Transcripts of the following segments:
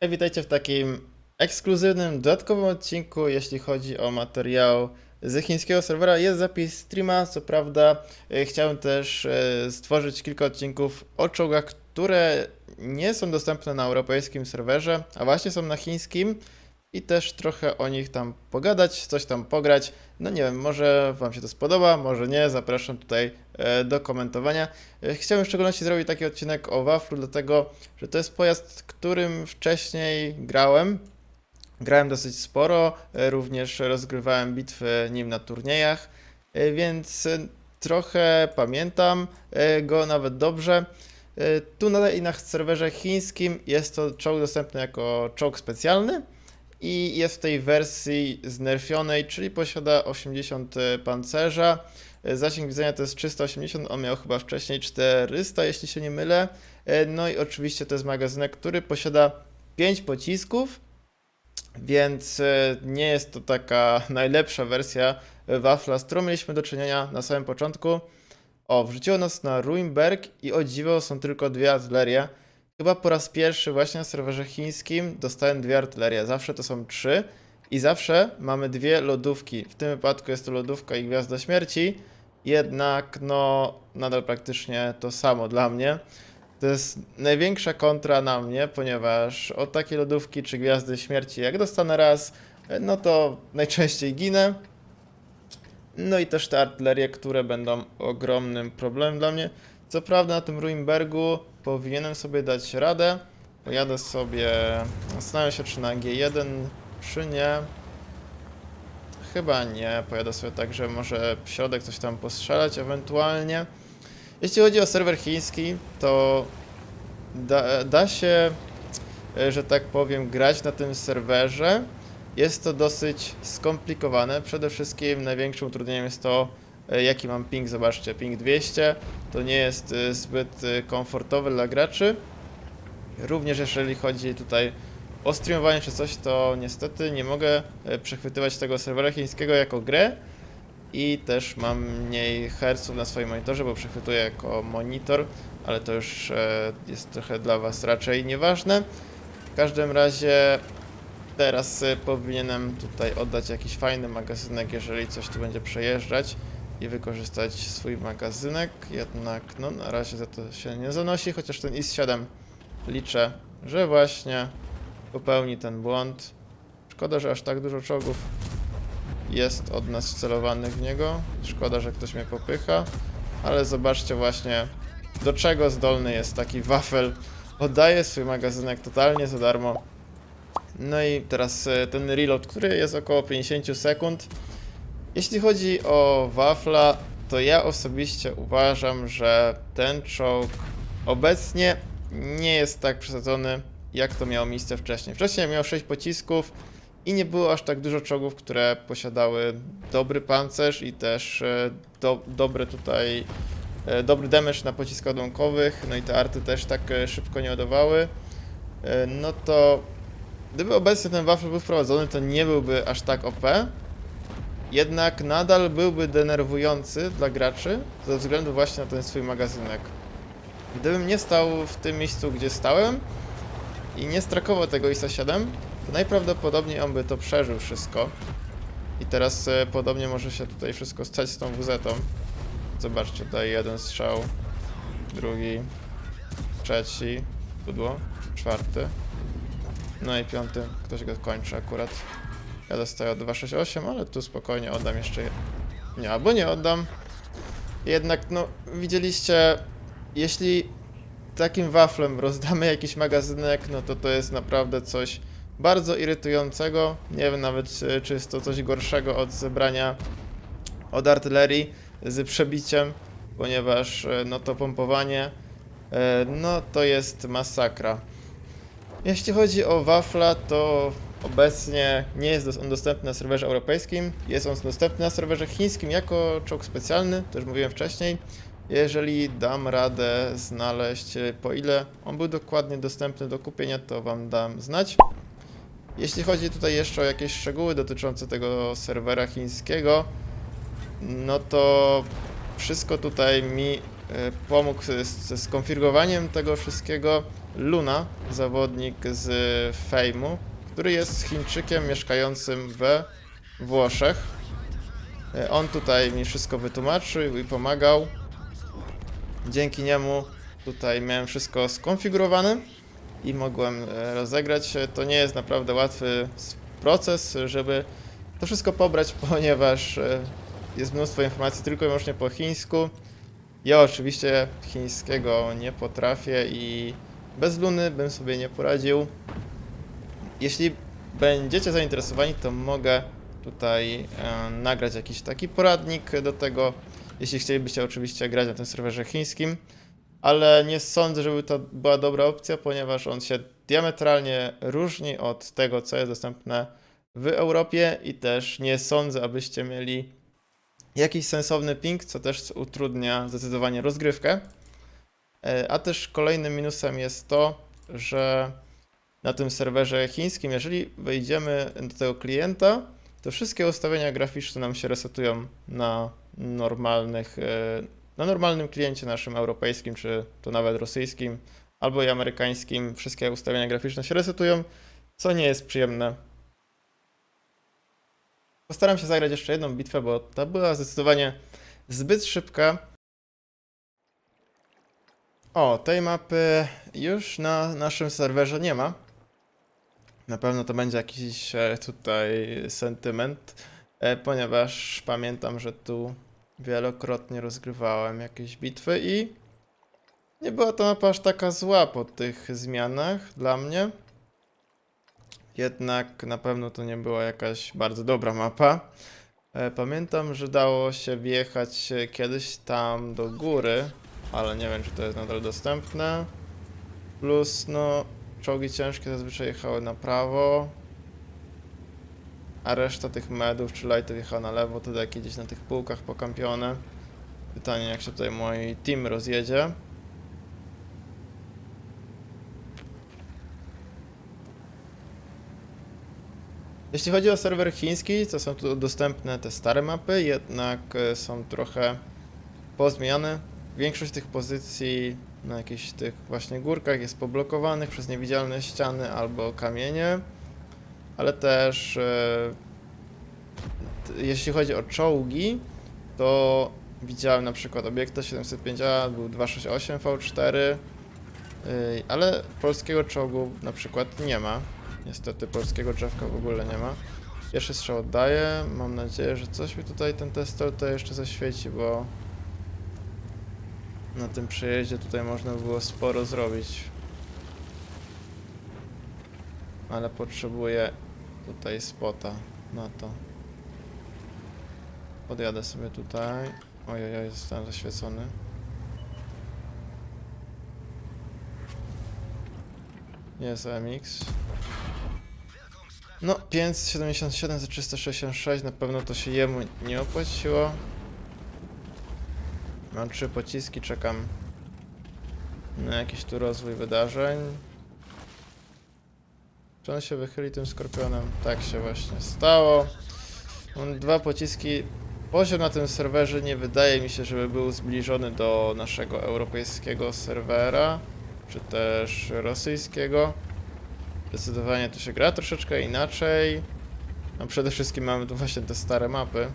Hej, witajcie w takim ekskluzywnym, dodatkowym odcinku, jeśli chodzi o materiał z chińskiego serwera. Jest zapis streama, co prawda e, chciałem też e, stworzyć kilka odcinków o czołgach, które nie są dostępne na europejskim serwerze, a właśnie są na chińskim i też trochę o nich tam pogadać, coś tam pograć. No nie wiem, może Wam się to spodoba, może nie, zapraszam tutaj e, do komentowania. E, Chciałem w szczególności zrobić taki odcinek o Waflu, dlatego że to jest pojazd, którym wcześniej grałem. Grałem dosyć sporo, e, również rozgrywałem bitwy nim na turniejach, więc trochę pamiętam go nawet dobrze. Tu na serwerze chińskim jest to czołg dostępny jako czołg specjalny i jest w tej wersji znerfionej, czyli posiada 80 pancerza. E, Zasięg widzenia to jest 380, on miał chyba wcześniej 400, jeśli się nie mylę. E, No i oczywiście to jest magazynek, który posiada 5 pocisków, więc e, nie jest to taka najlepsza wersja e, wafla, z którą mieliśmy do czynienia na samym początku. O, wrzuciło nas na Ruinberg i o dziwo są tylko dwie artylerie. Chyba po raz pierwszy właśnie na serwerze chińskim dostałem dwie artylerie. Zawsze to są trzy i zawsze mamy dwie lodówki. W tym wypadku jest to lodówka i Gwiazda Śmierci. Jednak no nadal praktycznie to samo dla mnie. To jest największa kontra na mnie, ponieważ od takiej lodówki czy Gwiazdy Śmierci jak dostanę raz, no to najczęściej ginę. No i też te artylerie, które będą ogromnym problemem dla mnie. Co prawda na tym Ruinbergu powinienem sobie dać radę. Pojadę sobie, zastanawiam się czy na G1, czy nie. Chyba nie, pojadę sobie tak, że może w środek coś tam postrzelać ewentualnie. Jeśli chodzi o serwer chiński, to da, da się, e, że tak powiem, grać na tym serwerze. Jest to dosyć skomplikowane. Przede wszystkim największym utrudnieniem jest to, jaki mam ping. Zobaczcie, ping 200 to nie jest e, zbyt e, komfortowy dla graczy. Również jeżeli chodzi tutaj o streamowanie czy coś, to niestety nie mogę e, przechwytywać tego serwera chińskiego jako grę i też mam mniej herców na swoim monitorze, bo przechwytuję jako monitor, ale to już e, jest trochę dla Was raczej nieważne. W każdym razie teraz e, powinienem tutaj oddać jakiś fajny magazynek, jeżeli coś tu będzie przejeżdżać i wykorzystać swój magazynek, jednak no na razie za to się nie zanosi, chociaż ten IS-7 liczę, że właśnie popełni ten błąd. Szkoda, że aż tak dużo czołgów jest od nas wcelowanych w niego. Szkoda, że ktoś mnie popycha, ale zobaczcie właśnie do czego zdolny jest taki wafel. Oddaje swój magazynek totalnie za darmo. No i teraz e, ten reload, który jest około 50 sekund. Jeśli chodzi o wafla, to ja osobiście uważam, że ten czołg obecnie nie jest tak przesadzony, jak to miało miejsce wcześniej. Wcześniej miał 6 pocisków i nie było aż tak dużo czołgów, które posiadały dobry pancerz i też e, do, dobre tutaj e, dobry damage na pociskach ładunkowych, no i te arty też tak e, szybko nie ładowały. E, No to gdyby obecnie ten wafel był wprowadzony, to nie byłby aż tak OP. Jednak nadal byłby denerwujący dla graczy ze względu właśnie na ten swój magazynek. Gdybym nie stał w tym miejscu, gdzie stałem i nie strakował tego ISA 7, to najprawdopodobniej on by to przeżył wszystko. I teraz e, podobnie może się tutaj wszystko stać z tą WZ. -tą. Zobaczcie, tutaj jeden strzał, drugi, trzeci, pudło, czwarty, no i piąty, ktoś go kończy akurat. Ja dostaję od 268, ale tu spokojnie oddam jeszcze. je- Nie, albo nie oddam. Jednak, no, widzieliście, jeśli takim waflem rozdamy jakiś magazynek, no to to jest naprawdę coś bardzo irytującego. Nie wiem nawet, czy- czy jest to coś gorszego od zebrania od artylerii z przebiciem, ponieważ e, no to pompowanie, e, no to jest masakra. Jeśli chodzi o wafla, to obecnie nie jest on dostępny na serwerze europejskim. Jest on dostępny na serwerze chińskim jako czołg specjalny, to już mówiłem wcześniej. Jeżeli dam radę znaleźć, po ile on był dokładnie dostępny do kupienia, to Wam dam znać. Jeśli chodzi tutaj jeszcze o jakieś szczegóły dotyczące tego serwera chińskiego, no to wszystko tutaj mi e, pomógł z skonfigurowaniem tego wszystkiego Luna, zawodnik z Fejmu, który jest Chińczykiem mieszkającym we Włoszech. E, On tutaj mi wszystko wytłumaczył i pomagał. Dzięki niemu tutaj miałem wszystko skonfigurowane i mogłem e, rozegrać. E, To nie jest naprawdę łatwy proces, żeby to wszystko pobrać, ponieważ jest mnóstwo informacji tylko i wyłącznie po chińsku. Ja oczywiście chińskiego nie potrafię i bez Luny bym sobie nie poradził. Jeśli będziecie zainteresowani, to mogę tutaj e, nagrać jakiś taki poradnik do tego, jeśli chcielibyście oczywiście grać na tym serwerze chińskim, ale nie sądzę, żeby to była dobra opcja, ponieważ on się diametralnie różni od tego, co jest dostępne w Europie i też nie sądzę, abyście mieli jakiś sensowny ping, co też utrudnia zdecydowanie rozgrywkę. E, A też kolejnym minusem jest to, że na tym serwerze chińskim, jeżeli wejdziemy do tego klienta, to wszystkie ustawienia graficzne nam się resetują na normalnych, e, na normalnym kliencie naszym europejskim, czy to nawet rosyjskim, albo i amerykańskim. Wszystkie ustawienia graficzne się resetują, co nie jest przyjemne. Postaram się zagrać jeszcze jedną bitwę, bo ta była zdecydowanie zbyt szybka. O, tej mapy już na naszym serwerze nie ma. Na pewno to będzie jakiś e, tutaj sentyment, e, ponieważ pamiętam, że tu wielokrotnie rozgrywałem jakieś bitwy i nie była to mapa aż taka zła po tych zmianach dla mnie. Jednak na pewno to nie była jakaś bardzo dobra mapa. E, Pamiętam, że dało się wjechać kiedyś tam do góry, ale nie wiem, czy to jest nadal dostępne. Plus, no, czołgi ciężkie zazwyczaj jechały na prawo, a reszta tych medów czy lightów jechała na lewo, to takie gdzieś na tych półkach pokampione. Pytanie, jak się tutaj mój team rozjedzie. Jeśli chodzi o serwer chiński, to są tu dostępne te stare mapy, jednak e, są trochę pozmieniane. Większość tych pozycji na jakichś tych właśnie górkach jest poblokowanych przez niewidzialne ściany albo kamienie, ale też e, jeśli chodzi o czołgi, to widziałem na przykład obiekta 705A, był 268 V4, y, ale polskiego czołgu na przykład nie ma. Niestety polskiego drzewka w ogóle nie ma. Pierwszy strzał oddaję. Mam nadzieję, że coś mi tutaj ten testor to jeszcze zaświeci, bo na tym przejeździe tutaj można było sporo zrobić. Ale potrzebuję tutaj spota na to. Podjadę sobie tutaj. Ojej, zostałem zaświecony. Jest MX. No, 577 za 366, na pewno to się jemu nie opłaciło. Mam trzy pociski, czekam na jakiś tu rozwój wydarzeń. Czy on się wychyli tym skorpionem? Tak się właśnie stało. Mam dwa pociski. Poziom na tym serwerze nie wydaje mi się, żeby był zbliżony do naszego europejskiego serwera, czy też rosyjskiego. Zdecydowanie to się gra troszeczkę inaczej. No przede wszystkim mamy tu właśnie te stare mapy.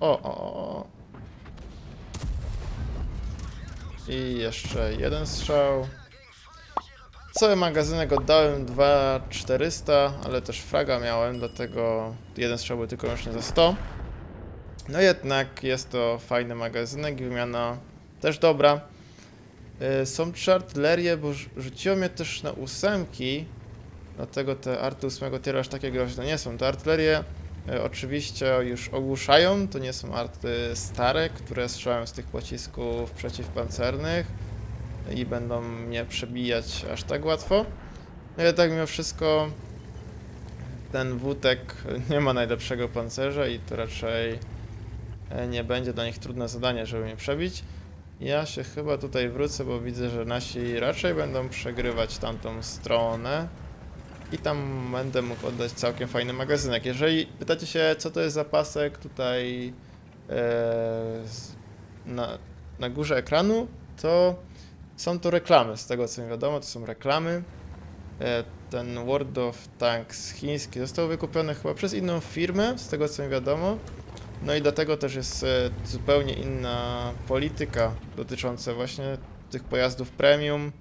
O, o, o. I jeszcze jeden strzał. Cały magazynek oddałem 2400, ale też fraga miałem, dlatego jeden strzał był tylko i wyłącznie za 100. No jednak jest to fajny magazynek i wymiana też dobra. Y, Są trzy artylerie, bo rz- rzuciło mnie też na ósemki, dlatego te arty ósmego tieru aż takie groźne nie są. Te artylerie oczywiście już ogłuszają, to nie są arty stare, które strzelają z tych pocisków przeciwpancernych i będą mnie przebijać aż tak łatwo. No jednak mimo wszystko ten wótek nie ma najlepszego pancerza i to raczej e, nie będzie dla nich trudne zadanie, żeby mnie przebić. Ja się chyba tutaj wrócę, bo widzę, że nasi raczej będą przegrywać tamtą stronę. I tam będę mógł oddać całkiem fajny magazynek. Jeżeli pytacie się, co to jest za pasek tutaj e, na, na górze ekranu, to Są to reklamy, z tego co mi wiadomo, to są reklamy. E, Ten World of Tanks chiński został wykupiony chyba przez inną firmę, z tego co mi wiadomo. No i dlatego też jest e, zupełnie inna polityka dotycząca właśnie tych pojazdów premium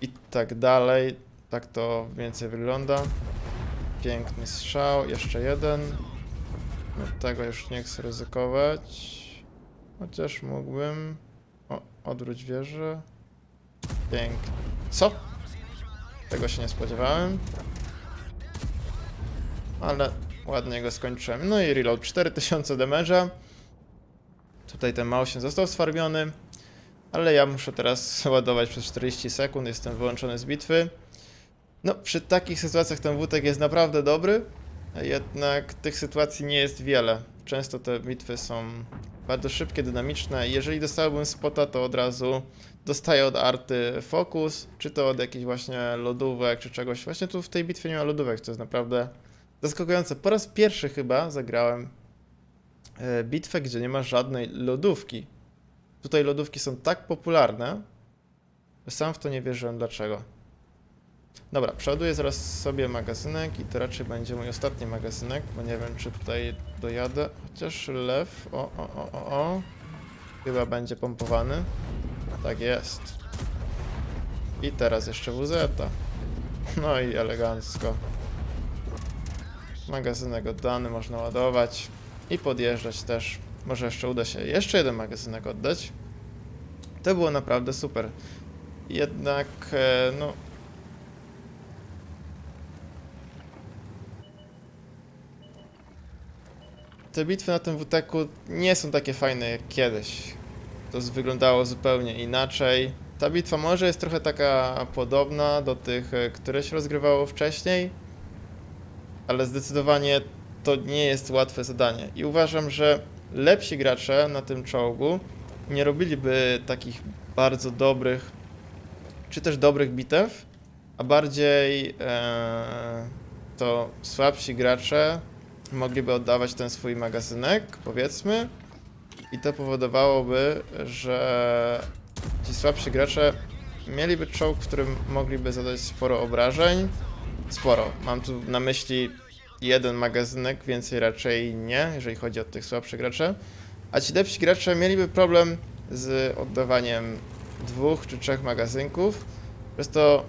i tak dalej. Tak to więcej wygląda. Piękny strzał, jeszcze jeden. No, tego już nie chcę ryzykować. Chociaż mógłbym. O, odwróć wieżę. Pięknie. Co? Tego się nie spodziewałem. Ale ładnie go skończyłem. No i reload 4000 damage'a. Tutaj ten mał się został sfarbiony. Ale ja muszę teraz ładować przez 40 sekund. Jestem wyłączony z bitwy. No, przy takich sytuacjach ten wódek jest naprawdę dobry. Jednak tych sytuacji nie jest wiele. Często te bitwy są bardzo szybkie, dynamiczne. Jeżeli dostałbym spota, to od razu dostaję od arty fokus, czy to od jakichś właśnie lodówek, czy czegoś. Właśnie tu w tej bitwie nie ma lodówek, to jest naprawdę zaskakujące. Po raz pierwszy chyba zagrałem e, bitwę, gdzie nie ma żadnej lodówki. Tutaj lodówki są tak popularne, że sam w to nie wierzyłem dlaczego. Dobra, przeładuję zaraz sobie magazynek i to raczej będzie mój ostatni magazynek, bo nie wiem czy tutaj dojadę. Chociaż lew, o, o, o, o, o. Chyba będzie pompowany. Tak jest. I teraz jeszcze WZ. No i elegancko. Magazynek oddany, można ładować i podjeżdżać też. Może jeszcze uda się jeszcze jeden magazynek oddać. To było naprawdę super. Jednak, e, no, te bitwy na tym WTK nie są takie fajne jak kiedyś. To wyglądało zupełnie inaczej. Ta bitwa może jest trochę taka podobna do tych, e, które się rozgrywało wcześniej, ale zdecydowanie to nie jest łatwe zadanie. I uważam, że lepsi gracze na tym czołgu nie robiliby takich bardzo dobrych, czy też dobrych bitew, a bardziej e, to słabsi gracze mogliby oddawać ten swój magazynek, powiedzmy, i to powodowałoby, że ci słabsi gracze mieliby czołg, w którym mogliby zadać sporo obrażeń. Sporo. Mam tu na myśli jeden magazynek, więcej raczej nie, jeżeli chodzi o tych słabszych graczy. A ci lepsi gracze mieliby problem z oddawaniem dwóch czy trzech magazynków. Przez to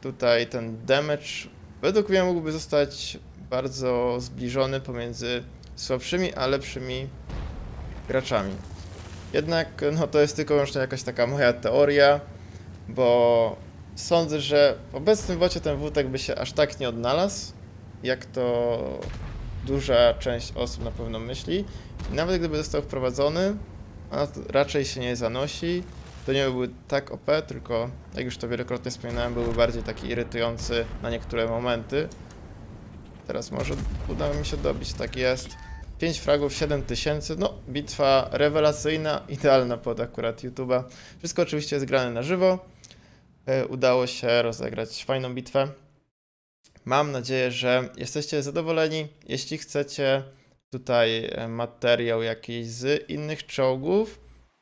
tutaj ten damage według mnie mógłby zostać bardzo zbliżony pomiędzy słabszymi a lepszymi graczami. Jednak no, to jest tylko wyłącznie jakaś taka moja teoria, bo sądzę, że w obecnym bocie ten wódek by się aż tak nie odnalazł, jak to duża część osób na pewno myśli. I nawet gdyby został wprowadzony, a raczej się nie zanosi, to nie byłby tak OP, tylko jak już to wielokrotnie wspominałem, byłby bardziej taki irytujący na niektóre momenty. Teraz może uda mi się dobić, tak jest. 5 fragów, 7 tysięcy, no bitwa rewelacyjna, idealna pod akurat YouTube'a. Wszystko oczywiście jest grane na żywo. E, Udało się rozegrać fajną bitwę. Mam nadzieję, że jesteście zadowoleni. Jeśli chcecie tutaj e, materiał jakiś z innych czołgów,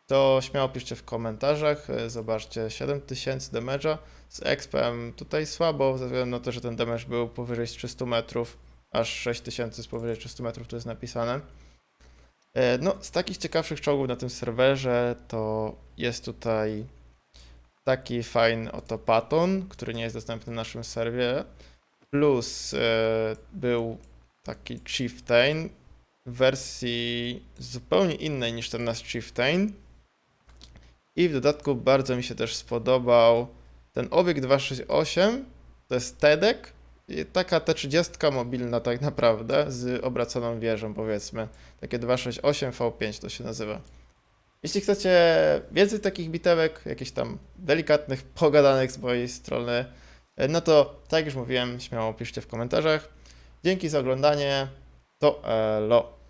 to śmiało piszcie w komentarzach. E, Zobaczcie, 7000 damage'a z expem tutaj słabo, ze względu na to, że ten damage był powyżej 300 metrów, aż 6000 z powyżej 300 metrów tu jest napisane. E, No, z takich ciekawszych czołgów na tym serwerze to jest tutaj taki fajny oto Patton, który nie jest dostępny na naszym serwie, plus e, był taki Chieftain w wersji zupełnie innej niż ten nasz Chieftain. I w dodatku bardzo mi się też spodobał ten obiekt 268, to jest TEDek, taka T30 mobilna tak naprawdę, z obraconą wieżą powiedzmy. Takie 268 V5 to się nazywa. Jeśli chcecie więcej takich bitewek, jakichś tam delikatnych pogadanek z mojej strony, e, no to tak już mówiłem, śmiało piszcie w komentarzach. Dzięki za oglądanie, to elo.